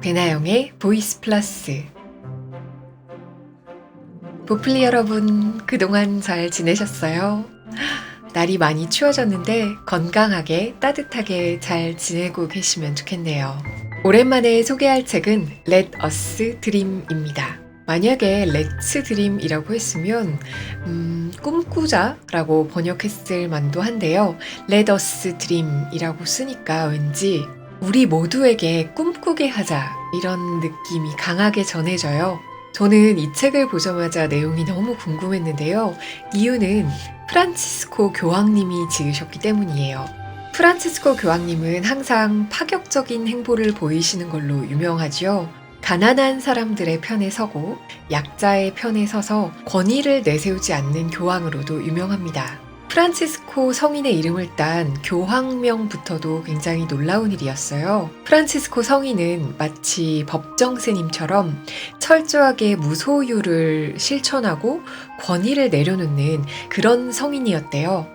배나영의 보이스 플러스 보플리 여러분 그동안 잘 지내셨어요? 날이 많이 추워졌는데 건강하게 따뜻하게 잘 지내고 계시면 좋겠네요. 오랜만에 소개할 책은 Let Us Dream입니다. 만약에 Let's Dream이라고 했으면 음, 꿈꾸자라고 번역했을 만도 한데요. Let Us Dream이라고 쓰니까 왠지 우리 모두에게 꿈꾸게 하자 이런 느낌이 강하게 전해져요. 저는 이 책을 보자마자 내용이 너무 궁금했는데요. 이유는 프란치스코 교황님이 지으셨기 때문이에요. 프란치스코 교황님은 항상 파격적인 행보를 보이시는 걸로 유명하지요. 가난한 사람들의 편에 서고 약자의 편에 서서 권위를 내세우지 않는 교황으로도 유명합니다. 프란치스 코 성인의 이름을 딴 교황명부터도 굉장히 놀라운 일이었어요. 프란치스코 성인은 마치 법정 스님처럼 철저하게 무소유를 실천하고 권위를 내려놓는 그런 성인이었대요.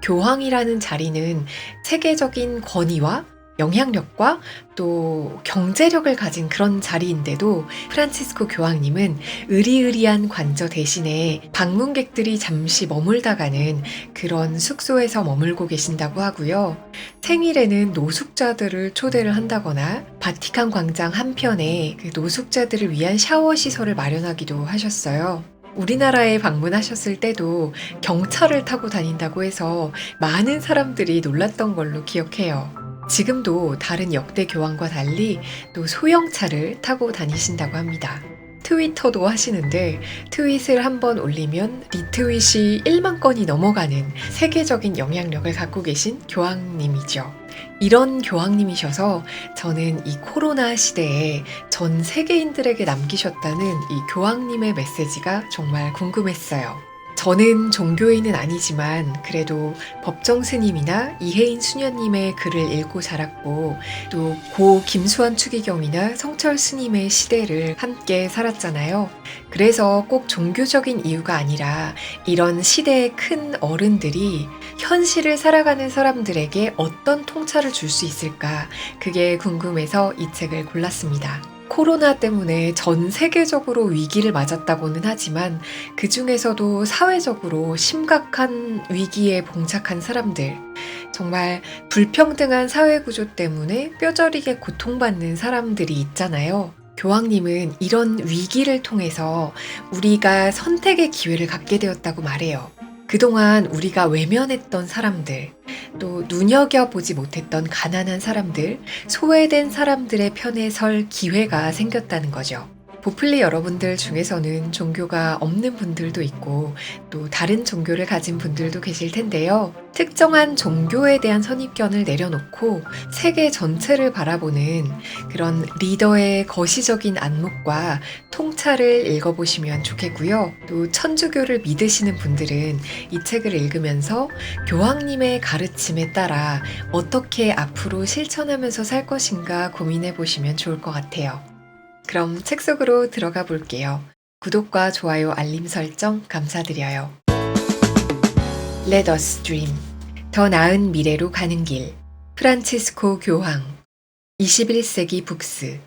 교황이라는 자리는 세계적인 권위와 영향력과 또 경제력을 가진 그런 자리인데도 프란치스코 교황님은 의리의리한 관저 대신에 방문객들이 잠시 머물다 가는 그런 숙소에서 머물고 계신다고 하고요. 생일에는 노숙자들을 초대를 한다거나 바티칸 광장 한편에 그 노숙자들을 위한 샤워 시설을 마련하기도 하셨어요. 우리나라에 방문하셨을 때도 경차를 타고 다닌다고 해서 많은 사람들이 놀랐던 걸로 기억해요. 지금도 다른 역대 교황과 달리 또 소형차를 타고 다니신다고 합니다. 트위터도 하시는데 트윗을 한번 올리면 리트윗이 1만 건이 넘어가는 세계적인 영향력을 갖고 계신 교황님이죠. 이런 교황님이셔서 저는 이 코로나 시대에 전 세계인들에게 남기셨다는 이 교황님의 메시지가 정말 궁금했어요. 저는 종교인은 아니지만 그래도 법정 스님이나 이혜인 수녀님의 글을 읽고 자랐고 또 고 김수환 추기경이나 성철 스님의 시대를 함께 살았잖아요. 그래서 꼭 종교적인 이유가 아니라 이런 시대의 큰 어른들이 현실을 살아가는 사람들에게 어떤 통찰을 줄 수 있을까 그게 궁금해서 이 책을 골랐습니다. 코로나 때문에 전 세계적으로 위기를 맞았다고는 하지만 그 중에서도 사회적으로 심각한 위기에 봉착한 사람들, 정말 불평등한 사회 구조 때문에 뼈저리게 고통받는 사람들이 있잖아요. 교황님은 이런 위기를 통해서 우리가 선택의 기회를 갖게 되었다고 말해요. 그동안 우리가 외면했던 사람들, 또 눈여겨보지 못했던 가난한 사람들, 소외된 사람들의 편에 설 기회가 생겼다는 거죠. 보플리 여러분들 중에서는 종교가 없는 분들도 있고 또 다른 종교를 가진 분들도 계실 텐데요. 특정한 종교에 대한 선입견을 내려놓고 세계 전체를 바라보는 그런 리더의 거시적인 안목과 통찰을 읽어보시면 좋겠고요. 또 천주교를 믿으시는 분들은 이 책을 읽으면서 교황님의 가르침에 따라 어떻게 앞으로 실천하면서 살 것인가 고민해 보시면 좋을 것 같아요. 그럼 책 속으로 들어가 볼게요. 구독과 좋아요, 알림 설정 감사드려요. Let us dream. 더 나은 미래로 가는 길. 프란치스코 교황. 21세기 북스.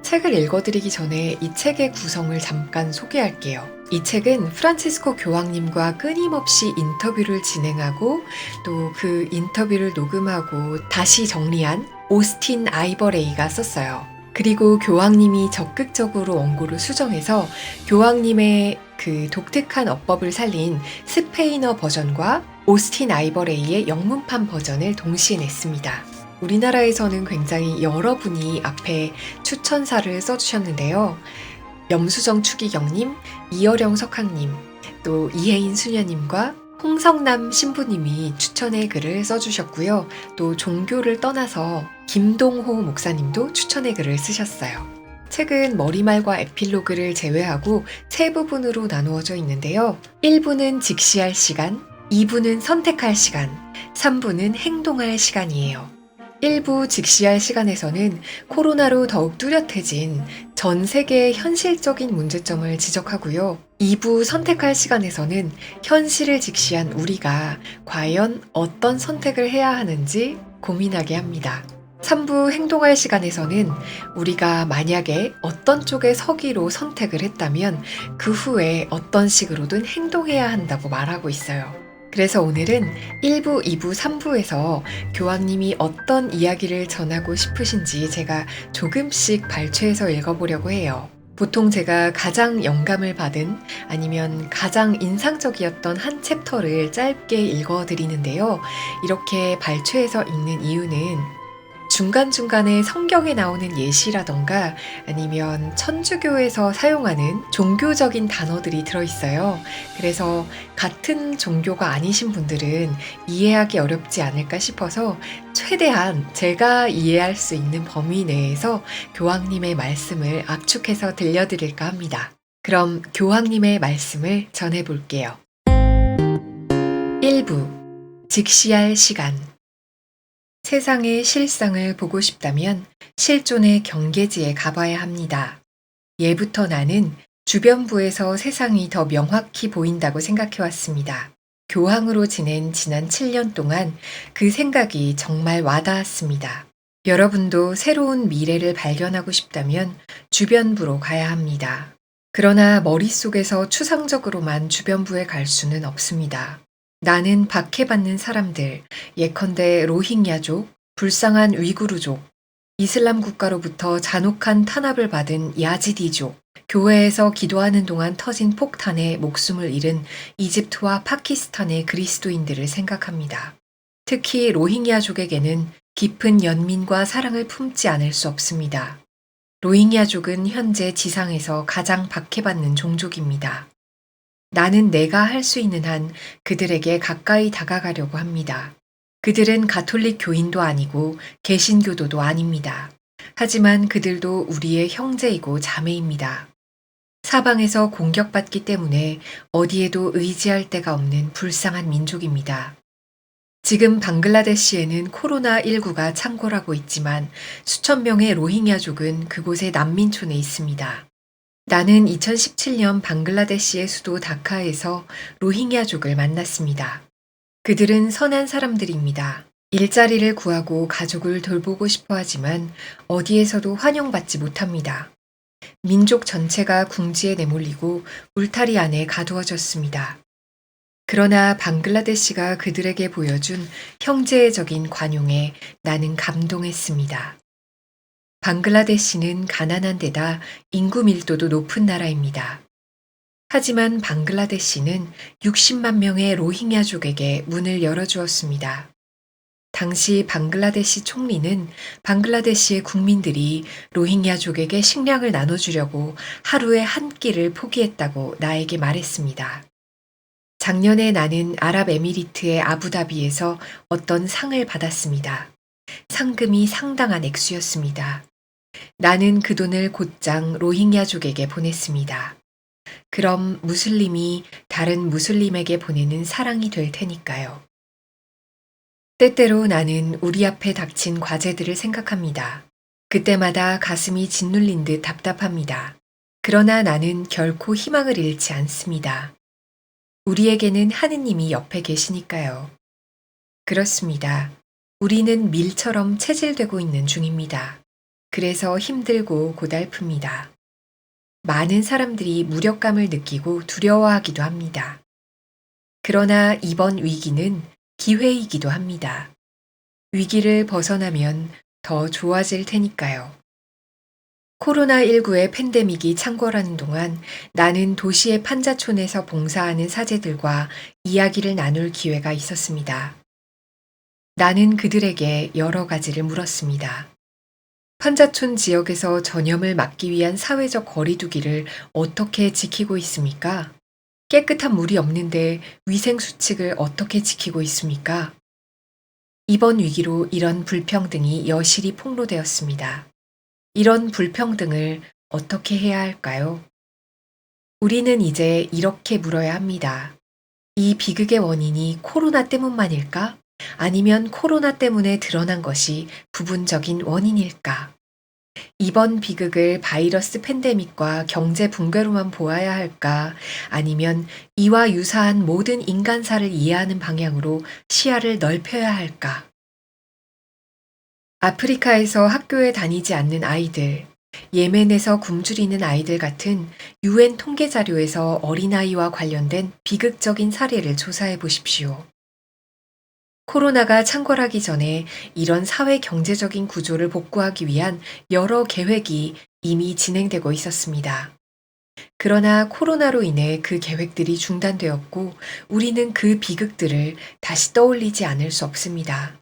책을 읽어드리기 전에 이 책의 구성을 잠깐 소개할게요. 이 책은 프란치스코 교황님과 끊임없이 인터뷰를 진행하고 또 그 인터뷰를 녹음하고 다시 정리한 오스틴 아이버레이가 썼어요. 그리고 교황님이 적극적으로 원고를 수정해서 교황님의 그 독특한 어법을 살린 스페인어 버전과 오스틴 아이버레이의 영문판 버전을 동시에 냈습니다. 우리나라에서는 굉장히 여러분이 앞에 추천사를 써주셨는데요. 염수정 추기경님, 이어령 석학님, 또 이혜인 수녀님과 홍성남 신부님이 추천의 글을 써주셨고요. 또 종교를 떠나서 김동호 목사님도 추천의 글을 쓰셨어요. 책은 머리말과 에필로그를 제외하고 세 부분으로 나누어져 있는데요. 1부는 직시할 시간, 2부는 선택할 시간, 3부는 행동할 시간이에요. 일부 직시할 시간에서는 코로나로 더욱 뚜렷해진 전 세계의 현실적인 문제점을 지적하고요. 2부 선택할 시간에서는 현실을 직시한 우리가 과연 어떤 선택을 해야 하는지 고민하게 합니다. 3부 행동할 시간에서는 우리가 만약에 어떤 쪽에 서기로 선택을 했다면 그 후에 어떤 식으로든 행동해야 한다고 말하고 있어요. 그래서 오늘은 1부, 2부, 3부에서 교황님이 어떤 이야기를 전하고 싶으신지 제가 조금씩 발췌해서 읽어보려고 해요. 보통 제가 가장 영감을 받은 아니면 가장 인상적이었던 한 챕터를 짧게 읽어 드리는데요. 이렇게 발췌해서 읽는 이유는 중간중간에 성경에 나오는 예시라던가 아니면 천주교에서 사용하는 종교적인 단어들이 들어있어요. 그래서 같은 종교가 아니신 분들은 이해하기 어렵지 않을까 싶어서 최대한 제가 이해할 수 있는 범위 내에서 교황님의 말씀을 압축해서 들려드릴까 합니다. 그럼 교황님의 말씀을 전해볼게요. 1부 직시할 시간 세상의 실상을 보고 싶다면 실존의 경계지에 가봐야 합니다. 예부터 나는 주변부에서 세상이 더 명확히 보인다고 생각해왔습니다. 교황으로 지낸 지난 7년 동안 그 생각이 정말 와닿았습니다. 여러분도 새로운 미래를 발견하고 싶다면 주변부로 가야 합니다. 그러나 머릿속에서 추상적으로만 주변부에 갈 수는 없습니다. 나는 박해받는 사람들, 예컨대 로힝야족, 불쌍한 위구르족, 이슬람 국가로부터 잔혹한 탄압을 받은 야지디족, 교회에서 기도하는 동안 터진 폭탄에 목숨을 잃은 이집트와 파키스탄의 그리스도인들을 생각합니다. 특히 로힝야족에게는 깊은 연민과 사랑을 품지 않을 수 없습니다. 로힝야족은 현재 지상에서 가장 박해받는 종족입니다. 나는 내가 할 수 있는 한 그들에게 가까이 다가가려고 합니다. 그들은 가톨릭 교인도 아니고 개신교도도 아닙니다. 하지만 그들도 우리의 형제이고 자매입니다. 사방에서 공격받기 때문에 어디에도 의지할 데가 없는 불쌍한 민족입니다. 지금 방글라데시에는 코로나19가 창궐하고 있지만 수천 명의 로힝야족은 그곳의 난민촌에 있습니다. 나는 2017년 방글라데시의 수도 다카에서 로힝야족을 만났습니다. 그들은 선한 사람들입니다. 일자리를 구하고 가족을 돌보고 싶어 하지만 어디에서도 환영받지 못합니다. 민족 전체가 궁지에 내몰리고 울타리 안에 가두어졌습니다. 그러나 방글라데시가 그들에게 보여준 형제적인 관용에 나는 감동했습니다. 방글라데시는 가난한 데다 인구 밀도도 높은 나라입니다. 하지만 방글라데시는 60만 명의 로힝야족에게 문을 열어주었습니다. 당시 방글라데시 총리는 방글라데시의 국민들이 로힝야족에게 식량을 나눠주려고 하루에 한 끼를 포기했다고 나에게 말했습니다. 작년에 나는 아랍에미리트의 아부다비에서 어떤 상을 받았습니다. 상금이 상당한 액수였습니다. 나는 그 돈을 곧장 로힝야족에게 보냈습니다. 그럼 무슬림이 다른 무슬림에게 보내는 사랑이 될 테니까요. 때때로 나는 우리 앞에 닥친 과제들을 생각합니다. 그때마다 가슴이 짓눌린 듯 답답합니다. 그러나 나는 결코 희망을 잃지 않습니다. 우리에게는 하느님이 옆에 계시니까요. 그렇습니다. 우리는 밀처럼 체질되고 있는 중입니다. 그래서 힘들고 고달픕니다. 많은 사람들이 무력감을 느끼고 두려워하기도 합니다. 그러나 이번 위기는 기회이기도 합니다. 위기를 벗어나면 더 좋아질 테니까요. 코로나19의 팬데믹이 창궐하는 동안 나는 도시의 판자촌에서 봉사하는 사제들과 이야기를 나눌 기회가 있었습니다. 나는 그들에게 여러 가지를 물었습니다. 판자촌 지역에서 전염을 막기 위한 사회적 거리두기를 어떻게 지키고 있습니까? 깨끗한 물이 없는데 위생 수칙을 어떻게 지키고 있습니까? 이번 위기로 이런 불평등이 여실히 폭로되었습니다. 이런 불평등을 어떻게 해야 할까요? 우리는 이제 이렇게 물어야 합니다. 이 비극의 원인이 코로나 때문만일까? 아니면 코로나 때문에 드러난 것이 부분적인 원인일까? 이번 비극을 바이러스 팬데믹과 경제 붕괴로만 보아야 할까? 아니면 이와 유사한 모든 인간사를 이해하는 방향으로 시야를 넓혀야 할까? 아프리카에서 학교에 다니지 않는 아이들, 예멘에서 굶주리는 아이들 같은 유엔 통계 자료에서 어린아이와 관련된 비극적인 사례를 조사해 보십시오. 코로나가 창궐하기 전에 이런 사회 경제적인 구조를 복구하기 위한 여러 계획이 이미 진행되고 있었습니다. 그러나 코로나로 인해 그 계획들이 중단되었고 우리는 그 비극들을 다시 떠올리지 않을 수 없습니다.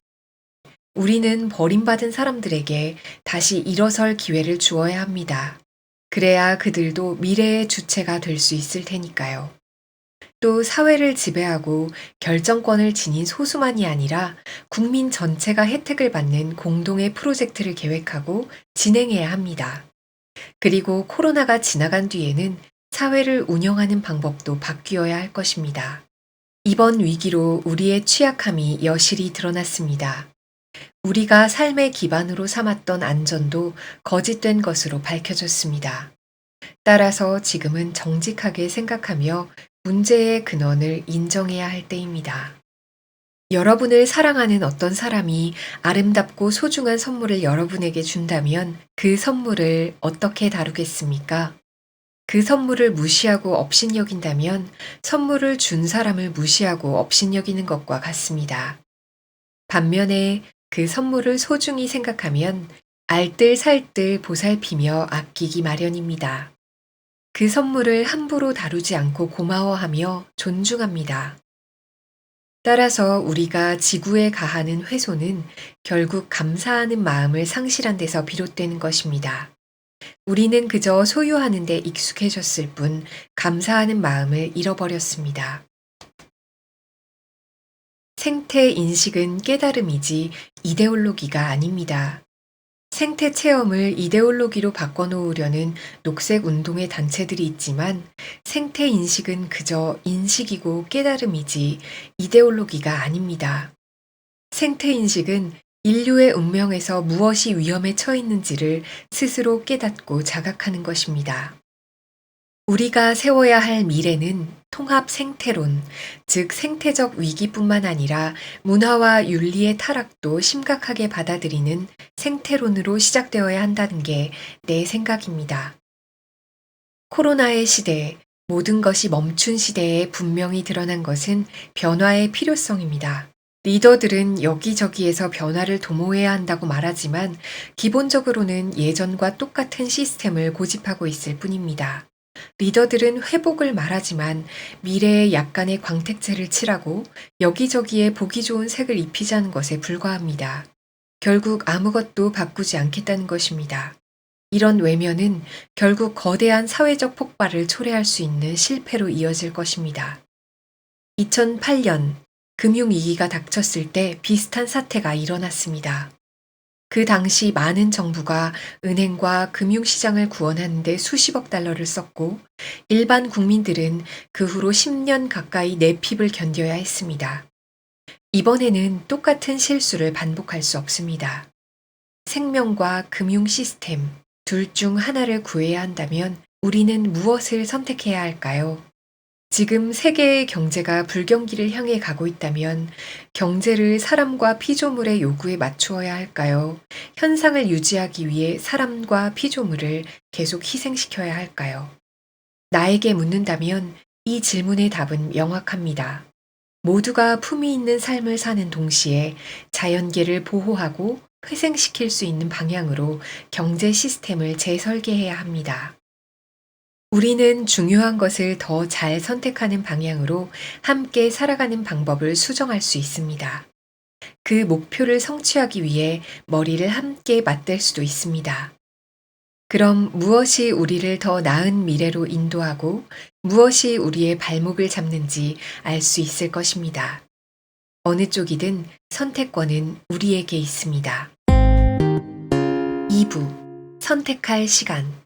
우리는 버림받은 사람들에게 다시 일어설 기회를 주어야 합니다. 그래야 그들도 미래의 주체가 될 수 있을 테니까요. 또 사회를 지배하고 결정권을 지닌 소수만이 아니라 국민 전체가 혜택을 받는 공동의 프로젝트를 계획하고 진행해야 합니다. 그리고 코로나가 지나간 뒤에는 사회를 운영하는 방법도 바뀌어야 할 것입니다. 이번 위기로 우리의 취약함이 여실히 드러났습니다. 우리가 삶의 기반으로 삼았던 안전도 거짓된 것으로 밝혀졌습니다. 따라서 지금은 정직하게 생각하며 문제의 근원을 인정해야 할 때입니다. 여러분을 사랑하는 어떤 사람이 아름답고 소중한 선물을 여러분에게 준다면 그 선물을 어떻게 다루겠습니까? 그 선물을 무시하고 업신여긴다면 선물을 준 사람을 무시하고 업신여기는 것과 같습니다. 반면에 그 선물을 소중히 생각하면 알뜰살뜰 보살피며 아끼기 마련입니다. 그 선물을 함부로 다루지 않고 고마워하며 존중합니다. 따라서 우리가 지구에 가하는 훼손은 결국 감사하는 마음을 상실한 데서 비롯되는 것입니다. 우리는 그저 소유하는 데 익숙해졌을 뿐 감사하는 마음을 잃어버렸습니다. 생태 인식은 깨달음이지 이데올로기가 아닙니다. 생태 체험을 이데올로기로 바꿔놓으려는 녹색 운동의 단체들이 있지만 생태 인식은 그저 인식이고 깨달음이지 이데올로기가 아닙니다. 생태 인식은 인류의 운명에서 무엇이 위험에 처했는지를 스스로 깨닫고 자각하는 것입니다. 우리가 세워야 할 미래는 통합 생태론, 즉 생태적 위기뿐만 아니라 문화와 윤리의 타락도 심각하게 받아들이는 생태론으로 시작되어야 한다는 게 내 생각입니다. 코로나의 시대, 모든 것이 멈춘 시대에 분명히 드러난 것은 변화의 필요성입니다. 리더들은 여기저기에서 변화를 도모해야 한다고 말하지만 기본적으로는 예전과 똑같은 시스템을 고집하고 있을 뿐입니다. 리더들은 회복을 말하지만 미래에 약간의 광택제를 칠하고 여기저기에 보기 좋은 색을 입히자는 것에 불과합니다. 결국 아무것도 바꾸지 않겠다는 것입니다. 이런 외면은 결국 거대한 사회적 폭발을 초래할 수 있는 실패로 이어질 것입니다. 2008년 금융위기가 닥쳤을 때 비슷한 사태가 일어났습니다. 그 당시 많은 정부가 은행과 금융시장을 구원하는데 수십억 달러를 썼고 일반 국민들은 그 후로 10년 가까이 내핍을 견뎌야 했습니다. 이번에는 똑같은 실수를 반복할 수 없습니다. 생명과 금융 시스템 둘 중 하나를 구해야 한다면 우리는 무엇을 선택해야 할까요? 지금 세계의 경제가 불경기를 향해 가고 있다면 경제를 사람과 피조물의 요구에 맞추어야 할까요? 현상을 유지하기 위해 사람과 피조물을 계속 희생시켜야 할까요? 나에게 묻는다면 이 질문의 답은 명확합니다. 모두가 품위 있는 삶을 사는 동시에 자연계를 보호하고 회생시킬 수 있는 방향으로 경제 시스템을 재설계해야 합니다. 우리는 중요한 것을 더 잘 선택하는 방향으로 함께 살아가는 방법을 수정할 수 있습니다. 그 목표를 성취하기 위해 머리를 함께 맞댈 수도 있습니다. 그럼 무엇이 우리를 더 나은 미래로 인도하고 무엇이 우리의 발목을 잡는지 알 수 있을 것입니다. 어느 쪽이든 선택권은 우리에게 있습니다. 2부 선택할 시간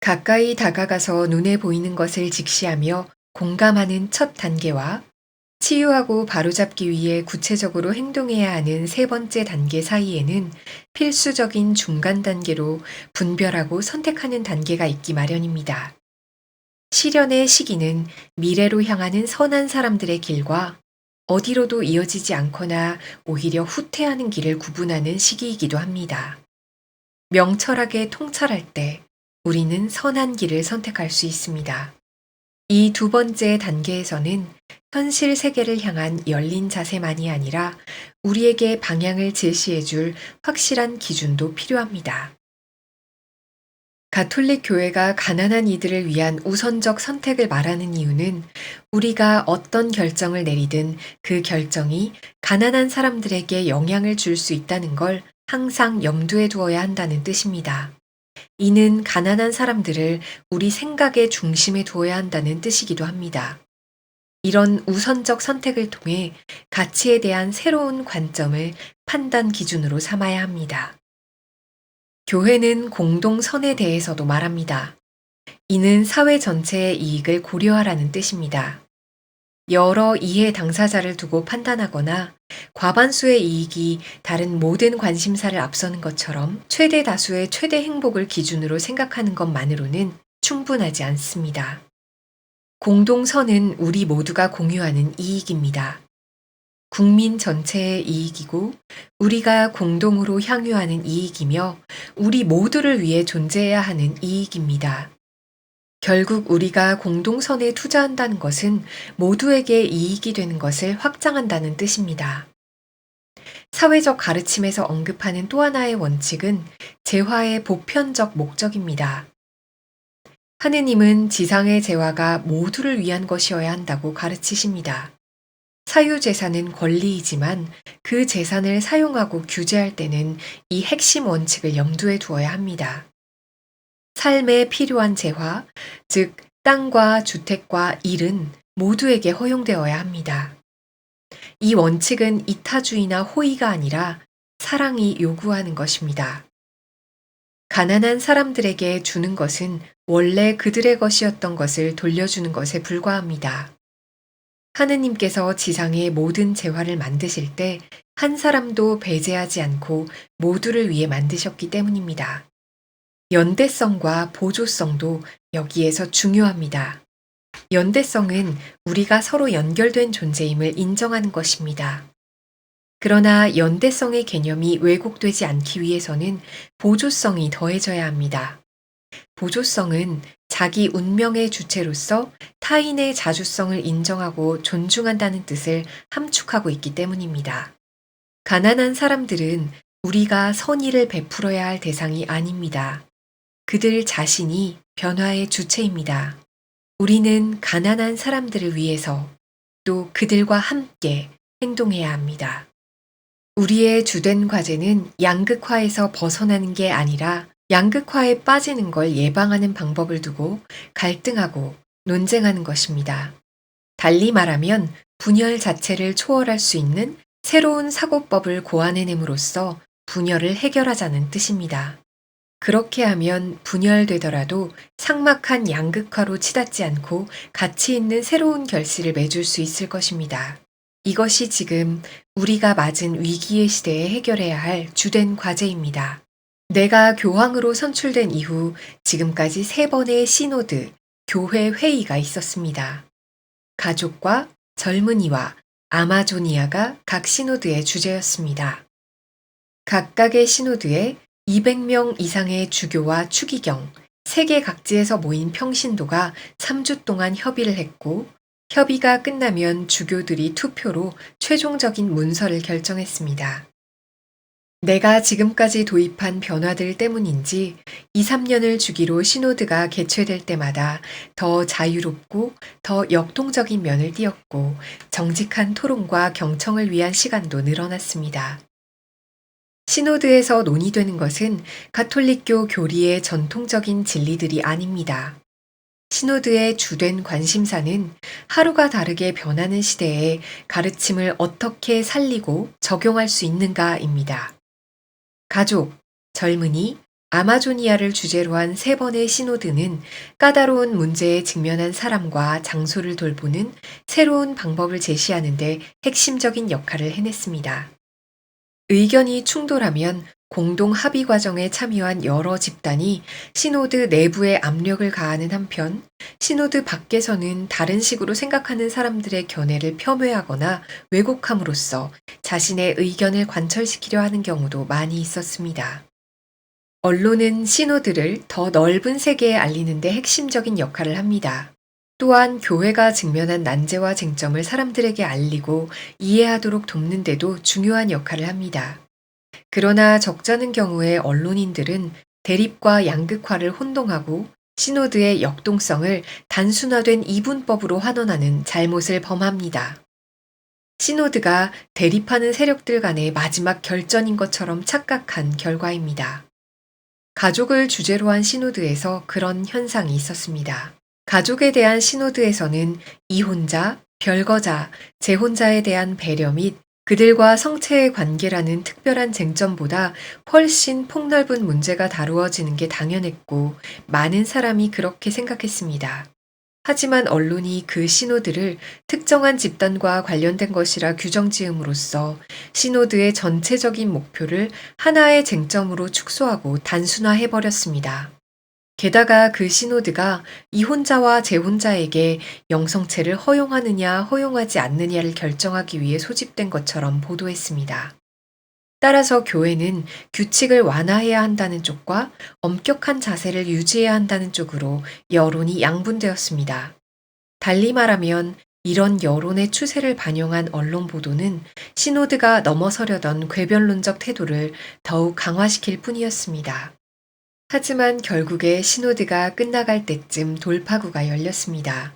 가까이 다가가서 눈에 보이는 것을 직시하며 공감하는 첫 단계와 치유하고 바로잡기 위해 구체적으로 행동해야 하는 세 번째 단계 사이에는 필수적인 중간 단계로 분별하고 선택하는 단계가 있기 마련입니다. 실현의 시기는 미래로 향하는 선한 사람들의 길과 어디로도 이어지지 않거나 오히려 후퇴하는 길을 구분하는 시기이기도 합니다. 명철하게 통찰할 때 우리는 선한 길을 선택할 수 있습니다. 이 두 번째 단계에서는 현실 세계를 향한 열린 자세만이 아니라 우리에게 방향을 제시해 줄 확실한 기준도 필요합니다. 가톨릭 교회가 가난한 이들을 위한 우선적 선택을 말하는 이유는 우리가 어떤 결정을 내리든 그 결정이 가난한 사람들에게 영향을 줄 수 있다는 걸 항상 염두에 두어야 한다는 뜻입니다. 이는 가난한 사람들을 우리 생각의 중심에 두어야 한다는 뜻이기도 합니다. 이런 우선적 선택을 통해 가치에 대한 새로운 관점을 판단 기준으로 삼아야 합니다. 교회는 공동선에 대해서도 말합니다. 이는 사회 전체의 이익을 고려하라는 뜻입니다. 여러 이해 당사자를 두고 판단하거나 과반수의 이익이 다른 모든 관심사를 앞서는 것처럼 최대 다수의 최대 행복을 기준으로 생각하는 것만으로는 충분하지 않습니다. 공동선은 우리 모두가 공유하는 이익입니다. 국민 전체의 이익이고 우리가 공동으로 향유하는 이익이며 우리 모두를 위해 존재해야 하는 이익입니다. 결국 우리가 공동선에 투자한다는 것은 모두에게 이익이 되는 것을 확장한다는 뜻입니다. 사회적 가르침에서 언급하는 또 하나의 원칙은 재화의 보편적 목적입니다. 하느님은 지상의 재화가 모두를 위한 것이어야 한다고 가르치십니다. 사유재산은 권리이지만 그 재산을 사용하고 규제할 때는 이 핵심 원칙을 염두에 두어야 합니다. 삶에 필요한 재화, 즉, 땅과 주택과 일은 모두에게 허용되어야 합니다. 이 원칙은 이타주의나 호의가 아니라 사랑이 요구하는 것입니다. 가난한 사람들에게 주는 것은 원래 그들의 것이었던 것을 돌려주는 것에 불과합니다. 하느님께서 지상의 모든 재화를 만드실 때 한 사람도 배제하지 않고 모두를 위해 만드셨기 때문입니다. 연대성과 보조성도 여기에서 중요합니다. 연대성은 우리가 서로 연결된 존재임을 인정하는 것입니다. 그러나 연대성의 개념이 왜곡되지 않기 위해서는 보조성이 더해져야 합니다. 보조성은 자기 운명의 주체로서 타인의 자주성을 인정하고 존중한다는 뜻을 함축하고 있기 때문입니다. 가난한 사람들은 우리가 선의를 베풀어야 할 대상이 아닙니다. 그들 자신이 변화의 주체입니다. 우리는 가난한 사람들을 위해서 또 그들과 함께 행동해야 합니다. 우리의 주된 과제는 양극화에서 벗어나는 게 아니라 양극화에 빠지는 걸 예방하는 방법을 두고 갈등하고 논쟁하는 것입니다. 달리 말하면 분열 자체를 초월할 수 있는 새로운 사고법을 고안해냄으로써 분열을 해결하자는 뜻입니다. 그렇게 하면 분열되더라도 삭막한 양극화로 치닫지 않고 가치 있는 새로운 결실을 맺을 수 있을 것입니다. 이것이 지금 우리가 맞은 위기의 시대에 해결해야 할 주된 과제입니다. 내가 교황으로 선출된 이후 지금까지 세 번의 시노드, 교회 회의가 있었습니다. 가족과 젊은이와 아마조니아가 각 시노드의 주제였습니다. 각각의 시노드에 200명 이상의 주교와 추기경, 세계 각지에서 모인 평신도가 3주 동안 협의를 했고, 협의가 끝나면 주교들이 투표로 최종적인 문서를 결정했습니다. 내가 지금까지 도입한 변화들 때문인지 2, 3년을 주기로 시노드가 개최될 때마다 더 자유롭고 더 역동적인 면을 띄었고 정직한 토론과 경청을 위한 시간도 늘어났습니다. 시노드에서 논의되는 것은 가톨릭교 교리의 전통적인 진리들이 아닙니다. 시노드의 주된 관심사는 하루가 다르게 변하는 시대에 가르침을 어떻게 살리고 적용할 수 있는가입니다. 가족, 젊은이, 아마조니아를 주제로 한 세 번의 시노드는 까다로운 문제에 직면한 사람과 장소를 돌보는 새로운 방법을 제시하는데 핵심적인 역할을 해냈습니다. 의견이 충돌하면 공동 합의 과정에 참여한 여러 집단이 시노드 내부에 압력을 가하는 한편 시노드 밖에서는 다른 식으로 생각하는 사람들의 견해를 폄훼하거나 왜곡함으로써 자신의 의견을 관철시키려 하는 경우도 많이 있었습니다. 언론은 시노드를 더 넓은 세계에 알리는 데 핵심적인 역할을 합니다. 또한 교회가 직면한 난제와 쟁점을 사람들에게 알리고 이해하도록 돕는 데도 중요한 역할을 합니다. 그러나 적잖은 경우에 언론인들은 대립과 양극화를 혼동하고 시노드의 역동성을 단순화된 이분법으로 환원하는 잘못을 범합니다. 시노드가 대립하는 세력들 간의 마지막 결전인 것처럼 착각한 결과입니다. 가족을 주제로 한 시노드에서 그런 현상이 있었습니다. 가족에 대한 시노드에서는 이혼자, 별거자, 재혼자에 대한 배려 및 그들과 성체의 관계라는 특별한 쟁점보다 훨씬 폭넓은 문제가 다루어지는 게 당연했고 많은 사람이 그렇게 생각했습니다. 하지만 언론이 그 신호들을 특정한 집단과 관련된 것이라 규정 지음으로써 신호드의 전체적인 목표를 하나의 쟁점으로 축소하고 단순화해버렸습니다. 게다가 그 신호드가 이혼자와 재혼자에게 영성체를 허용하느냐 허용하지 않느냐를 결정하기 위해 소집된 것처럼 보도했습니다. 따라서 교회는 규칙을 완화해야 한다는 쪽과 엄격한 자세를 유지해야 한다는 쪽으로 여론이 양분되었습니다. 달리 말하면 이런 여론의 추세를 반영한 언론 보도는 시노드가 넘어서려던 궤변론적 태도를 더욱 강화시킬 뿐이었습니다. 하지만 결국에 시노드가 끝나갈 때쯤 돌파구가 열렸습니다.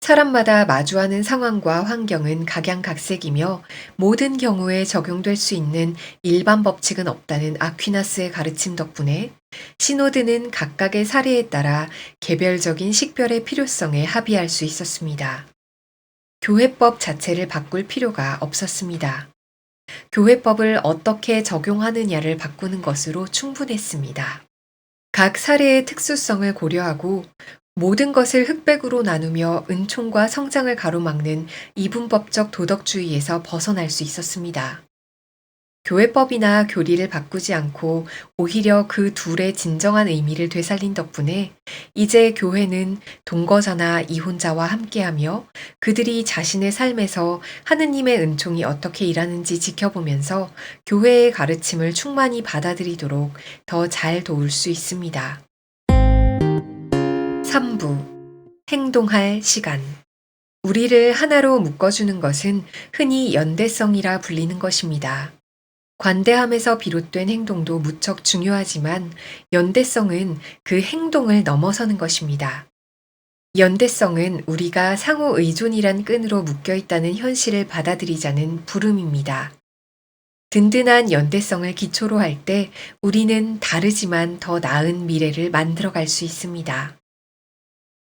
사람마다 마주하는 상황과 환경은 각양각색이며 모든 경우에 적용될 수 있는 일반 법칙은 없다는 아퀴나스의 가르침 덕분에 시노드는 각각의 사례에 따라 개별적인 식별의 필요성에 합의할 수 있었습니다. 교회법 자체를 바꿀 필요가 없었습니다. 교회법을 어떻게 적용하느냐를 바꾸는 것으로 충분했습니다. 각 사례의 특수성을 고려하고 모든 것을 흑백으로 나누며 은총과 성장을 가로막는 이분법적 도덕주의에서 벗어날 수 있었습니다. 교회법이나 교리를 바꾸지 않고 오히려 그 둘의 진정한 의미를 되살린 덕분에 이제 교회는 동거자나 이혼자와 함께하며 그들이 자신의 삶에서 하느님의 은총이 어떻게 일하는지 지켜보면서 교회의 가르침을 충만히 받아들이도록 더 잘 도울 수 있습니다. 3부 행동할 시간 우리를 하나로 묶어주는 것은 흔히 연대성이라 불리는 것입니다. 관대함에서 비롯된 행동도 무척 중요하지만 연대성은 그 행동을 넘어서는 것입니다. 연대성은 우리가 상호 의존이란 끈으로 묶여 있다는 현실을 받아들이자는 부름입니다. 든든한 연대성을 기초로 할 때 우리는 다르지만 더 나은 미래를 만들어갈 수 있습니다.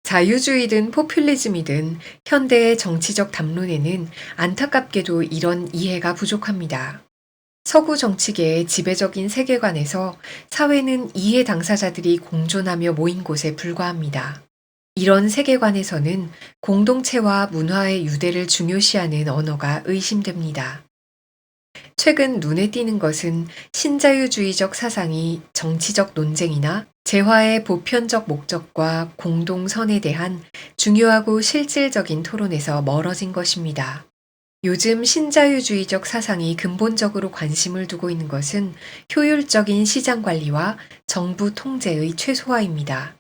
자유주의든 포퓰리즘이든 현대의 정치적 담론에는 안타깝게도 이런 이해가 부족합니다. 서구 정치계의 지배적인 세계관에서 사회는 이해 당사자들이 공존하며 모인 곳에 불과합니다. 이런 세계관에서는 공동체와 문화의 유대를 중요시하는 언어가 의심됩니다. 최근 눈에 띄는 것은 신자유주의적 사상이 정치적 논쟁이나 재화의 보편적 목적과 공동선에 대한 중요하고 실질적인 토론에서 멀어진 것입니다. 요즘 신자유주의적 사상이 근본적으로 관심을 두고 있는 것은 효율적인 시장 관리와 정부 통제의 최소화입니다.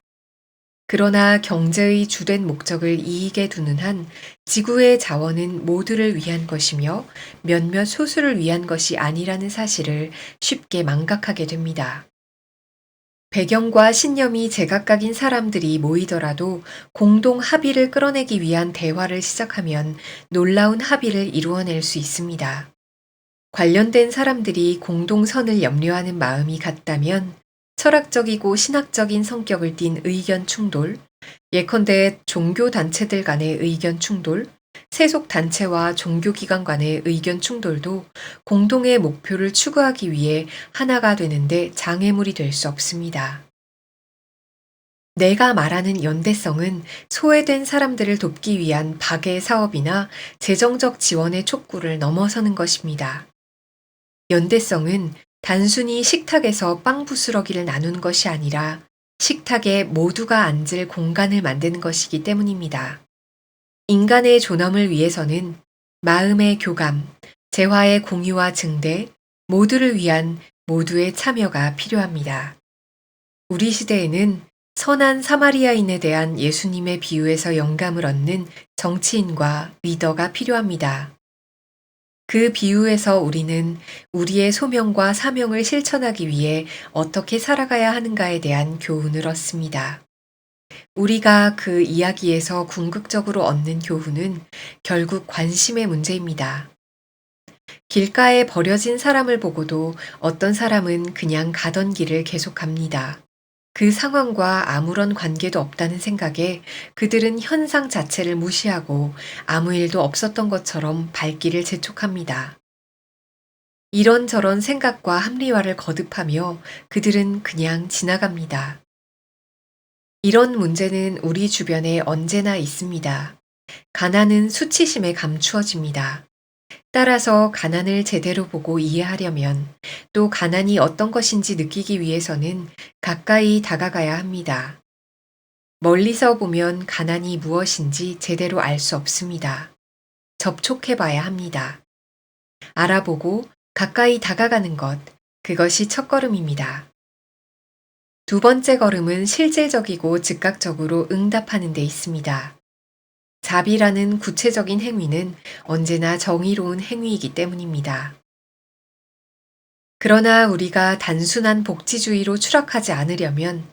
그러나 경제의 주된 목적을 이익에 두는 한 지구의 자원은 모두를 위한 것이며 몇몇 소수를 위한 것이 아니라는 사실을 쉽게 망각하게 됩니다. 배경과 신념이 제각각인 사람들이 모이더라도 공동 합의를 끌어내기 위한 대화를 시작하면 놀라운 합의를 이루어낼 수 있습니다. 관련된 사람들이 공동선을 염려하는 마음이 같다면 철학적이고 신학적인 성격을 띤 의견 충돌, 예컨대 종교 단체들 간의 의견 충돌, 세속 단체와 종교기관 간의 의견 충돌도 공동의 목표를 추구하기 위해 하나가 되는데 장애물이 될 수 없습니다. 내가 말하는 연대성은 소외된 사람들을 돕기 위한 박의 사업이나 재정적 지원의 촉구를 넘어서는 것입니다. 연대성은 단순히 식탁에서 빵 부스러기를 나눈 것이 아니라 식탁에 모두가 앉을 공간을 만드는 것이기 때문입니다. 인간의 존엄을 위해서는 마음의 교감, 재화의 공유와 증대, 모두를 위한 모두의 참여가 필요합니다. 우리 시대에는 선한 사마리아인에 대한 예수님의 비유에서 영감을 얻는 정치인과 리더가 필요합니다. 그 비유에서 우리는 우리의 소명과 사명을 실천하기 위해 어떻게 살아가야 하는가에 대한 교훈을 얻습니다. 우리가 그 이야기에서 궁극적으로 얻는 교훈은 결국 관심의 문제입니다. 길가에 버려진 사람을 보고도 어떤 사람은 그냥 가던 길을 계속 갑니다. 그 상황과 아무런 관계도 없다는 생각에 그들은 현상 자체를 무시하고 아무 일도 없었던 것처럼 발길을 재촉합니다. 이런저런 생각과 합리화를 거듭하며 그들은 그냥 지나갑니다. 이런 문제는 우리 주변에 언제나 있습니다. 가난은 수치심에 감추어집니다. 따라서 가난을 제대로 보고 이해하려면 또 가난이 어떤 것인지 느끼기 위해서는 가까이 다가가야 합니다. 멀리서 보면 가난이 무엇인지 제대로 알 수 없습니다. 접촉해 봐야 합니다. 알아보고 가까이 다가가는 것, 그것이 첫 걸음입니다. 두 번째 걸음은 실제적이고 즉각적으로 응답하는 데 있습니다. 자비라는 구체적인 행위는 언제나 정의로운 행위이기 때문입니다. 그러나 우리가 단순한 복지주의로 추락하지 않으려면,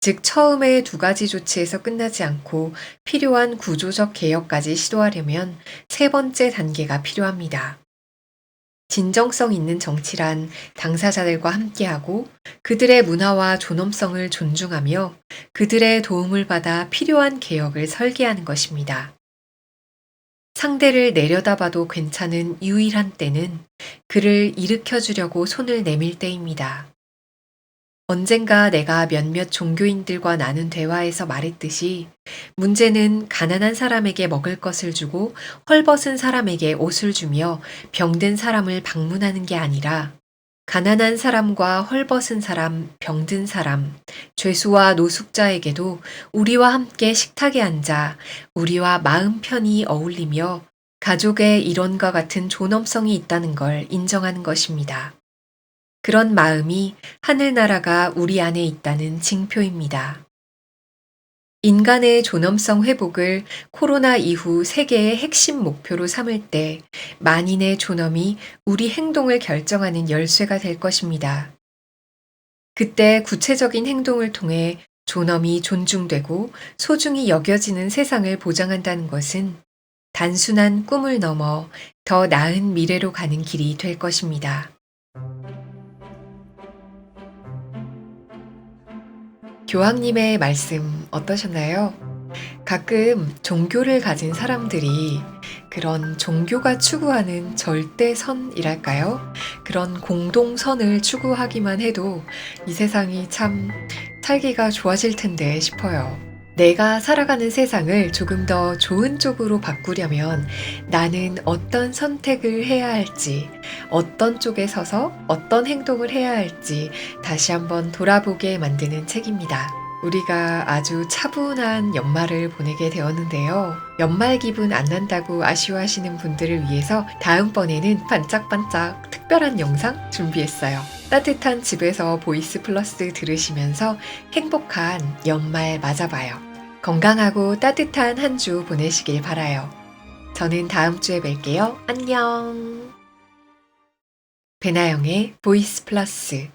즉 처음의 두 가지 조치에서 끝나지 않고 필요한 구조적 개혁까지 시도하려면 세 번째 단계가 필요합니다. 진정성 있는 정치란 당사자들과 함께하고 그들의 문화와 존엄성을 존중하며 그들의 도움을 받아 필요한 개혁을 설계하는 것입니다. 상대를 내려다봐도 괜찮은 유일한 때는 그를 일으켜 주려고 손을 내밀 때입니다. 언젠가 내가 몇몇 종교인들과 나눈 대화에서 말했듯이 문제는 가난한 사람에게 먹을 것을 주고 헐벗은 사람에게 옷을 주며 병든 사람을 방문하는 게 아니라 가난한 사람과 헐벗은 사람, 병든 사람, 죄수와 노숙자에게도 우리와 함께 식탁에 앉아 우리와 마음 편히 어울리며 가족의 이론과 같은 존엄성이 있다는 걸 인정하는 것입니다. 그런 마음이 하늘나라가 우리 안에 있다는 징표입니다. 인간의 존엄성 회복을 코로나 이후 세계의 핵심 목표로 삼을 때 만인의 존엄이 우리 행동을 결정하는 열쇠가 될 것입니다. 그때 구체적인 행동을 통해 존엄이 존중되고 소중히 여겨지는 세상을 보장한다는 것은 단순한 꿈을 넘어 더 나은 미래로 가는 길이 될 것입니다. 교황님의 말씀 어떠셨나요? 가끔 종교를 가진 사람들이 그런 종교가 추구하는 절대선이랄까요? 그런 공동선을 추구하기만 해도 이 세상이 참 살기가 좋아질 텐데 싶어요. 내가 살아가는 세상을 조금 더 좋은 쪽으로 바꾸려면 나는 어떤 선택을 해야 할지, 어떤 쪽에 서서 어떤 행동을 해야 할지 다시 한번 돌아보게 만드는 책입니다. 우리가 아주 차분한 연말을 보내게 되었는데요. 연말 기분 안 난다고 아쉬워하시는 분들을 위해서 다음번에는 반짝반짝 특별한 영상 준비했어요. 따뜻한 집에서 보이스 플러스 들으시면서 행복한 연말 맞아봐요. 건강하고 따뜻한 한 주 보내시길 바라요. 저는 다음 주에 뵐게요. 안녕. 배나영의 보이스 플러스